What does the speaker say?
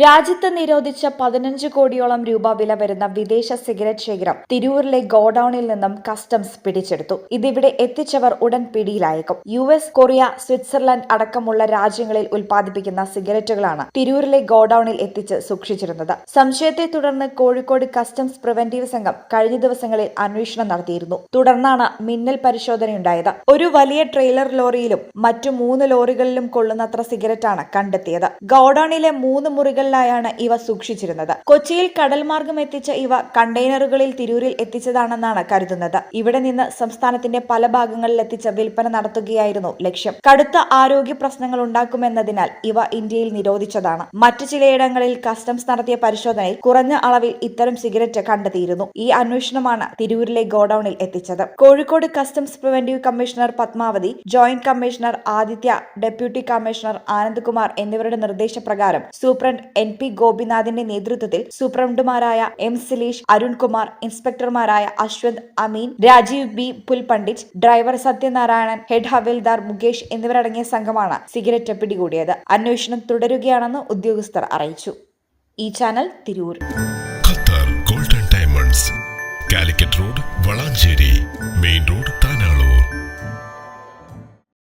രാജ്യത്ത് നിരോധിച്ച പതിനഞ്ച് കോടിയോളം രൂപ വില വരുന്ന വിദേശ സിഗരറ്റ് ശേഖരം തിരൂരിലെ ഗോഡൌണിൽ നിന്നും കസ്റ്റംസ് പിടിച്ചെടുത്തു. ഇതിവിടെ എത്തിച്ചവർ ഉടൻ പിടിയിലായേക്കും. യു എസ് കൊറിയ സ്വിറ്റ്സർലൻഡ് അടക്കമുള്ള രാജ്യങ്ങളിൽ ഉൽപ്പാദിപ്പിക്കുന്ന സിഗരറ്റുകളാണ് തിരൂരിലെ ഗോഡൌണിൽ എത്തിച്ച് സൂക്ഷിച്ചിരുന്നത്. സംശയത്തെ തുടർന്ന് കോഴിക്കോട് കസ്റ്റംസ് പ്രിവന്റീവ് സംഘം കഴിഞ്ഞ ദിവസങ്ങളിൽ അന്വേഷണം നടത്തിയിരുന്നു. തുടർന്നാണ് മിന്നൽ പരിശോധനയുണ്ടായത്. ഒരു വലിയ ട്രെയിലർ ലോറിയിലും മറ്റു മൂന്ന് ലോറികളിലും കൊള്ളുന്നത്ര സിഗരറ്റാണ് കണ്ടെത്തിയത്. ഗോഡൌണിലെ മൂന്ന് മുറികളിലായാണ് ഇവ സൂക്ഷിച്ചിരുന്നത്. കൊച്ചിയിൽ കടൽ മാർഗം എത്തിച്ച ഇവ കണ്ടെയ്നറുകളിൽ തിരൂരിൽ എത്തിച്ചതാണെന്നാണ് കരുതുന്നത്. ഇവിടെ നിന്ന് സംസ്ഥാനത്തിന്റെ പല ഭാഗങ്ങളിൽ എത്തിച്ച വിൽപ്പന നടത്തുകയായിരുന്നു ലക്ഷ്യം. കടുത്ത ആരോഗ്യ പ്രശ്നങ്ങൾ ഉണ്ടാക്കുമെന്നതിനാൽ ഇവ ഇന്ത്യയിൽ നിരോധിച്ചതാണ്. മറ്റു ചിലയിടങ്ങളിൽ കസ്റ്റംസ് നടത്തിയ പരിശോധനയിൽ കുറഞ്ഞ അളവിൽ ഇത്തരം സിഗരറ്റ് കണ്ടെത്തിയിരുന്നു. ഈ അന്വേഷണമാണ് തിരൂരിലെ ഗോഡൌണിൽ എത്തിച്ചത്. Kozhikode customs preventive commissioner Padmavathi joint commissioner Aditya deputy commissioner Anandkumar എന്നിവരുടെ നിർദ്ദേശപ്രകാരം സൂപ്രണ്ട് എൻ പി ഗോപിനാഥിന്റെ നേതൃത്വത്തിൽ സൂപ്രണ്ടുമാരായ M Sileesh Arunkumar ഇൻസ്പെക്ടർമാരായ Ashwanth Ameen Rajeev B Pulpandit driver Sathyanarayanan head havildar Mukesh എന്നിവരടങ്ങിയ സംഘമാണ് സിഗരറ്റ് പിടികൂടിയത്. അന്വേഷണം തുടരുകയാണെന്ന് ഉദ്യോഗസ്ഥർ അറിയിച്ചു. ഈ channel Tirur. Qatar golden diamonds Calicut road Valanchery main road